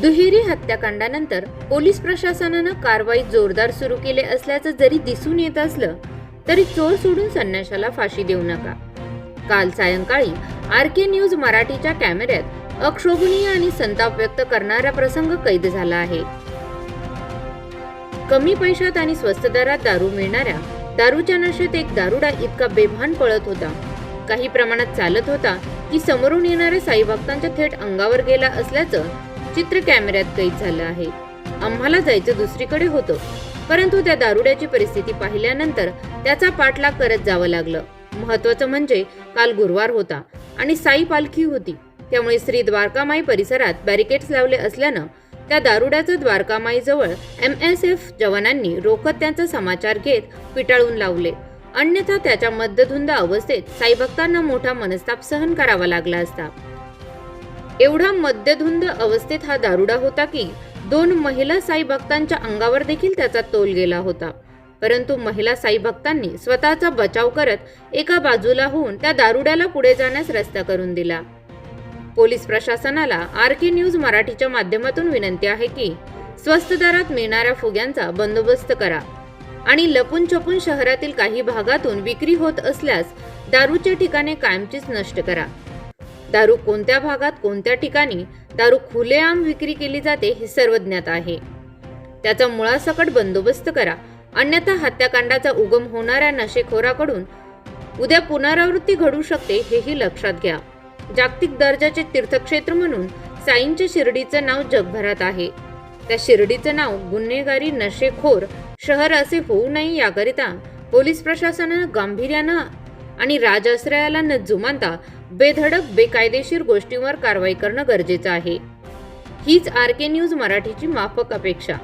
दुहेरी हत्याकांडानंतर पोलीस प्रशासनानं कारवाई जोरदार सुरू केले असल्याचं जरी दिसून येत असलं तरी चोर सोडून संन्याशाला फाशी देऊ नका. काल सायंकाळी आर के न्यूज मराठीच्या कॅमेऱ्यात अक्षोभनीय आणि संताप व्यक्त करणारा प्रसंग कैद झाला आहे. कमी पैशात आणि स्वस्त दरात दारू मिळणाऱ्या दारूच्या नशेत एक दारुडा इतका बेभान पळत होता. काही प्रमाणात चालत होता की समोरून येणाऱ्या साईभक्तांच्या थेट अंगावर गेला असल्याचं चित्र कॅमेऱ्यात कैद झालं आहे. आम्हाला जायचं दुसरीकडे होतं. परंतु त्या दारुड्याची परिस्थिती पाहिल्यानंतर त्याचा पाठलाग करत जावं लागलं. महत्वाचं म्हणजे काल गुरुवार होता आणि साई पालखी होती. त्यामुळे श्री द्वारकामाई परिसरात बॅरिकेड्स लावले असल्यानं त्या दारुड्याचं द्वारकामाईजवळ एम एस एफ जवानांनी रोखत त्यांचा समाचार घेत पिटाळून लावले. अन्यथा त्याच्या मद्दधुंद अवस्थेत साईभक्तांना मोठा मनस्ताप सहन करावा लागला असता. एवढा मद्यधुंद अवस्थेत हा दारुडा होता की दोन महिला साई भक्तांच्या अंगावर देखील त्याचा तोल गेला होता. परंतु महिला साई भक्तांनी स्वतःचा बचाव करत एका बाजूला होऊन त्या दारुड्याला पुढे जाण्यास रस्ता करून दिला. पोलीस प्रशासनाला आर के न्यूज मराठीच्या माध्यमातून विनंती आहे की स्वस्त दरात मिळणाऱ्या फुग्यांचा बंदोबस्त करा आणि लपून छपून शहरातील काही भागातून विक्री होत असल्यास दारूचे ठिकाणे कायमचीच नष्ट करा. दारू कोणत्या भागात कोणत्या ठिकाणी दारू खुलेआम विक्री केली जाते हे सर्व ज्ञात आहे. त्याचा मुळासकट बंदोबस्त करा. अन्यथा हत्याकांडाचा उगम होणाऱ्या नशेखोराकडून उद्या पुनरावृत्ती घडू शकते हेही लक्षात घ्या. जागतिक दर्जाचे तीर्थक्षेत्र म्हणून साईंच्या शिर्डीचं नाव जगभरात आहे. त्या शिर्डीचं नाव गुन्हेगारी नशेखोर शहर असे होऊ नये याकरिता पोलीस प्रशासनानं गांभीर्यानं आणि राजाश्रयाला न जुमानता बेधडक बेकायदेशीर गोष्टींवर कारवाई करणं गरजेचं आहे. हीच आर के न्यूज मराठीची माफक अपेक्षा.